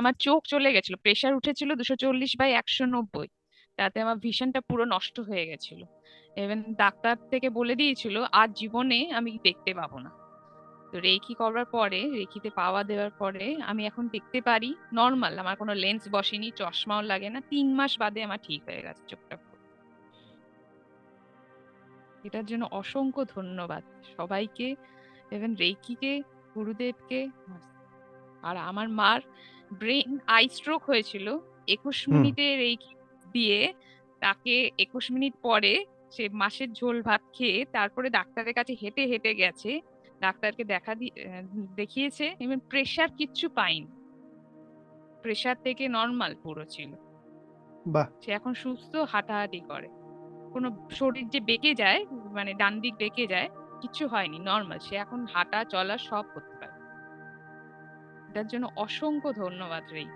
আমার চোখ চলে গেছিল। প্রেসার উঠেছিল দুশো চল্লিশ বাই একশো নব্বই। তাতে আমার ভিশনটা পুরো নষ্ট হয়ে গেছিল। এভেন ডাক্তার থেকে বলে দিয়েছিল, আর জীবনে আমি দেখতে পাবো না। তো রেকি করার পরে রেখিতে পাওয়া দেওয়ার পরে আমি এখন দেখতে পারি নর্মাল আমার কোনো লেন্স বসেনি, চশমাও লাগে না। তিন মাস বাদে আমার ঠিক হয়ে গেছে চোখটা এটার জন্য অসংখ্য ধন্যবাদ সবাইকে ইভেন রেকিকে গুরুদেবকে, আর আমার মার ব্রেন আই স্ট্রোক হয়েছিল একুশ মিনিটের এই দিয়ে তাকে একুশ মিনিট পরে সে মাসের ঝোল ভাত খেয়ে তারপরে ডাক্তারের কাছে হেঁটে হেঁটে গেছে। ডাক্তারকে দেখা দেখিয়েছে ইভেন প্রেশার কিচ্ছু পাইনি। প্রেশার থেকে নর্মাল পুরো ছিল। বাহ! সে এখন সুস্থ হাঁটাহাঁটি করে। কোনো শরীর যে বেঁকে যায় মানে ডান দিক বেঁকে যায় কিছু হয়নি নর্মাল সে এখন হাঁটা চলা সব করতে এটার জন্য অসংখ্য ধন্যবাদ রেই